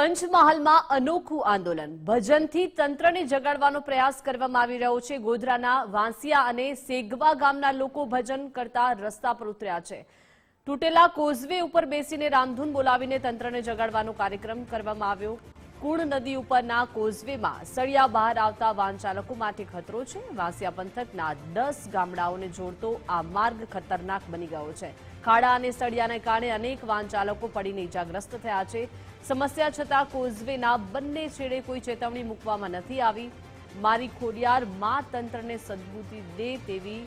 પંચમહાલમાં અનોખું આંદોલન. ભજનથી તંત્રને જગાડવાનો પ્રયાસ કરવામાં આવી રહ્યો છે. ગોધરાના વાંસિયા અને સેગવા ગામના લોકો ભજન કરતા રસ્તા પર ઉતર્યા છે. તૂટેલા કોઝવે ઉપર બેસીને રામધૂન બોલાવીને તંત્રને જગાડવાનો કાર્યક્રમ કરવામાં આવ્યો. કુણ નદી ઉપરના કોઝવેમાં સળિયા બહાર આવતા વાહન ચાલકો માટે ખતરો છે. વાંસિયા પંથકના દસ ગામડાઓને જોડતો આ માર્ગ ખતરનાક બની ગયો છે. ખાડા અને સળિયાને કારણે અનેક વાહન ચાલકો પડીને ઇજાગ્રસ્ત થયા છે. સમસ્યા છતાં કોઝવેના બંને છેડે કોઈ ચેતવણી મૂકવામાં નથી આવી. મારી ખોડિયાર મા તંત્રને સદબુદ્ધિ દે તેવી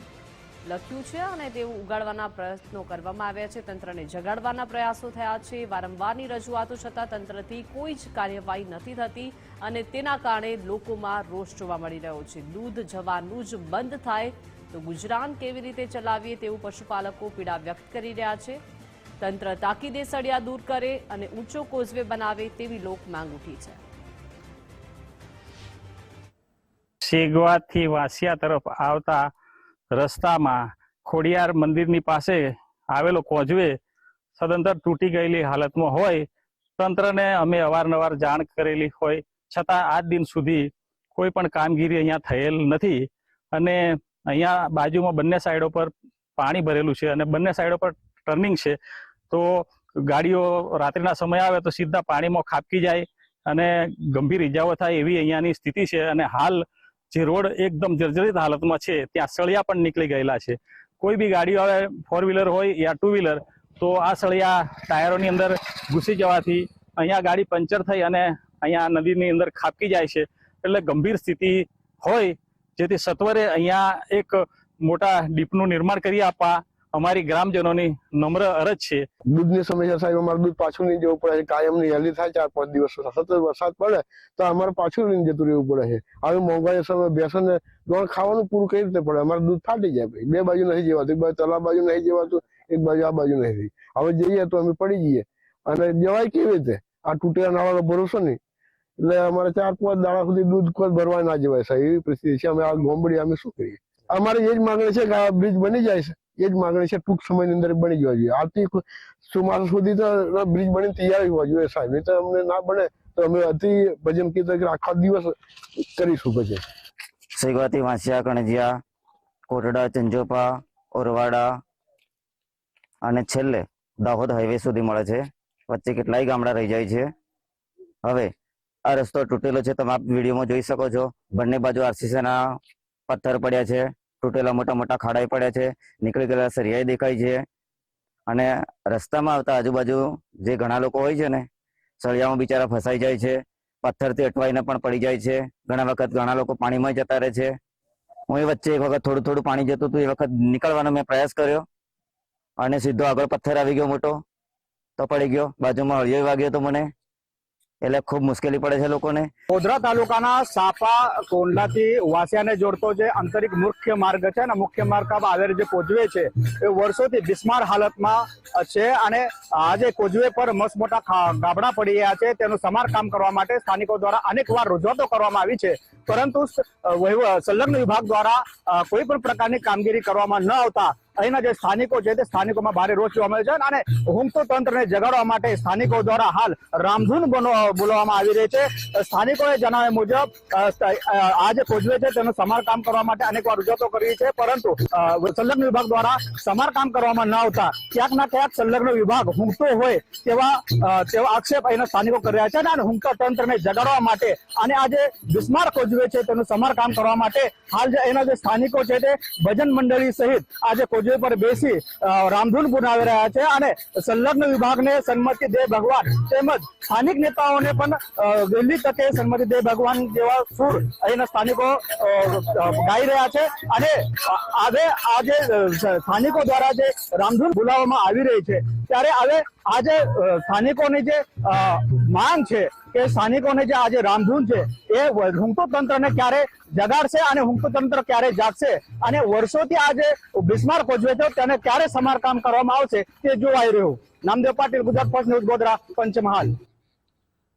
લખ્યું છે અને તેવું ઉગાડવાના પ્રયત્નો કરવામાં આવ્યા છે. તંત્રને જગાડવાના પ્રયાસો થયા છે. વારંવારની રજૂઆતો છતાં તંત્રથી કોઈ જ કાર્યવાહી નથી થતી અને તેના કારણે લોકોમાં રોષ જોવા મળી રહ્યો છે. દૂધ જવાનું જ બંધ થાય તો ગુજરાન કેવી રીતે ચલાવીએ તેવું પશુપાલકો પીડા વ્યક્ત કરી રહ્યા છે. તંત્ર તાકીદે સળિયા દૂર કરે અને ઊંચો કોઝવે બનાવે તેવી લોક માંગ ઉઠી છે. શેગવાથી વાસિયા તરફ આવતા રસ્તામાં ખોડિયાર મંદિરની પાસે આવેલો કોઝવે સદંતર તૂટી ગયેલી હાલતમાં હોય. તંત્રને અમે અવારનવાર જાણ કરેલી હોય, છતાં આજ દિન સુધી કોઈ પણ કામગીરી અહીંયા થયેલ નથી. અને અહીંયા બાજુમાં બંને સાઈડો પર પાણી ભરેલું છે અને બંને સાઈડો પર ટર્નિંગ છે, તો ગાડીઓ રાત્રિના સમય આવે તો સીધા પાણીમાં ખાબકી જાય અને ગંભીર ઇજાઓ થાય એવી અહીંયાની સ્થિતિ છે અને હાલ જે રોડ એકદમ જર્જરિત હાલતમાં છે, ત્યાં સળિયા પણ નીકળી ગયેલા છે. કોઈ બી ગાડીઓ આવે ફોર વ્હીલર હોય યા ટુ વ્હીલર તો આ સળિયા ટાયરોની અંદર ઘૂસી જવાથી અહીંયા ગાડી પંચર થઈ અને અહીંયા નદીની અંદર ખાબકી જાય છે. એટલે ગંભીર સ્થિતિ હોય, જેથી સત્વરે અહીંયા એક મોટા ડીપનું નિર્માણ કરી આપવા અમારી ગ્રામજનોની નમ્ર અરજ છે. દૂધની સમસ્યા સાહેબ, અમારે દૂધ પાછું નહીં જવું પડે કાયમની હેલી થાય ચાર પાંચ દિવસ સતત વરસાદ પડે તો અમારે પાછું નહીં જતું રહેવું પડે છે. હવે મોંઘવારી સમય બેસનને દોણ ખાવાનું પૂરું કઈ રીતે પડે? અમારે દૂધ ફાટી જાય ભાઈ. બે બાજુ નહીં જવાતું. એક બાજુ તલા બાજુ નહીં જવાતું, એક બાજુ આ બાજુ નહીં હવે જઈએ તો અમે પડી જઈએ. અને જવાય કેવી રીતે? આ તૂટેલા નાળાનો ભરોસો નહીં. એટલે અમારે ચાર પાંચ દાડા સુધી દૂધ કોઈ ભરવા ના જવાય સાહેબ. એવી પરિસ્થિતિ છે. અમે આ ગોંબડી, અમે શું કરીએ? અમારે એ જ માંગણી છે કે આ બ્રિજ બની જાય છે. એ જ માંગણી છે, ટૂંક સમયની અંદર બની જવા જોઈએ. આવતી ચોમાસા સુધી તો બ્રિજ બની તૈયાર હોવા જોઈએ સાહેબ. નહીં તો અમને ના બને તો અમે અતિ ભજન કીધું આખા દિવસ કરીશું ભજન સૈગવાતી વાંસિયા, કણજિયા, કોટડા, ચંજોપા, ઓરવાડા અને છેલ્લે દાહોદ હાઈવે સુધી મળે છે. વચ્ચે કેટલાય ગામડા રહી જાય છે. હવે આ રસ્તો તૂટેલો છે, તમે આપ વિડીયોમાં જોઈ શકો છો. બંને બાજુ RCC ના પથ્થર પડ્યા છે. તૂટેલા મોટા મોટા ખાડાઈ પડ્યા છે. નીકળી ગયેલા સરિયાઈ દેખાય છે. અને રસ્તામાં આવતા આજુબાજુ જે ઘણા લોકો હોય છે ને, સળિયામાં બિચારા ફસાઈ જાય છે. પથ્થરથી અટવાઈને પણ પડી જાય છે. ઘણા વખત ઘણા લોકો પાણીમાં જતા રહે છે. હું એ વચ્ચે એક વખત થોડું થોડું પાણી જતું હતું. એ વખત નીકળવાનો મેં પ્રયાસ કર્યો. અને સીધો આગળ પથ્થર આવી ગયો મોટો. તો પડી ગયો. બાજુમાં હળિયો વાગ્યો તો મને. એટલે ખૂબ મુશ્કેલી પડે છે લોકોને. ગોધરા તાલુકાના સાપા, કોંડલાથી વાસિયાને જોડતો જે આંતરિક મુખ્ય માર્ગ છે ને મુખ્ય માર્ગ આવેલ જે કોજવે છે, એ વર્ષોથી બિસ્માર હાલતમાં છે અને આજે કોજવે પર મસ્ત મોટા ગાબડા પડી ગયા છે, તેનું સમારકામ કરવા માટે સ્થાનિકો દ્વારા અનેક વાર રજૂઆતો કરવામાં આવી છે. પરંતુ સંલગ્ન વિભાગ દ્વારા કોઈ પણ પ્રકારની કામગીરી કરવામાં ન આવતા અહીંના જે સ્થાનિકો છે તે સ્થાનિકોમાં ભારે રોષ જોવા મળે છે અને ઊંઘતો તંત્રને જગાડવા માટે સ્થાનિકો દ્વારા હાલ રામધૂન બોલાવવામાં આવી રહી છે. સ્થાનિકોએ જણાવ્યા મુજબ આ જે છે તેનું સમારકામ કરવા માટે અનેક વાર રજૂઆતો કરી છે, પરંતુ સંલગ્ન વિભાગ દ્વારા સમારકામ કરવામાં ન આવતા ક્યાંક ના ક્યાંક સંલગ્ન વિભાગ હુંકતો હોય તેવા તેવા આક્ષેપ અહીંના સ્થાનિકો કરી રહ્યા છે અને ઊંઘતા તંત્રને જગાડવા માટે અને આજે બિસ્માર કોજવે છે તેનું સમારકામ કરવા માટે હાલ જે એના જે સ્થાનિકો છે તે ભજન મંડળી સહિત આજે કોજવે પર બેસી રામધૂન પુનાવી રહ્યા છે અને સંલગ્ન વિભાગને સન્મતિ દે ભગવાન તેમજ સ્થાનિક નેતાઓને પણ વહેલી તકે સન્મતિ દે ભગવાન જેવા સુર અહીંના સ્થાનિકો ગાઈ રહ્યા છે અને આજે આજે સ્થાનિકો દ્વારા જે રામધૂન બોલાવવામાં આવી રહી છે, ત્યારે હવે આજે સ્થાનિકોની જે માંગ છે કે સ્થાનિકોને જે આજે રામધૂન છે, એ હુંકતો તંત્રને ક્યારે જગાડશે અને હુંકતો તંત્ર ક્યારે જાગશે? અને વર્ષોથી આ જે બિસ્માર કોજવે છે તેને ક્યારે સમારકામ કરવામાં આવશે તે જોવાઈ રહ્યું. Namdev Patil, Gujarat first news, Godhra, Panchmahal.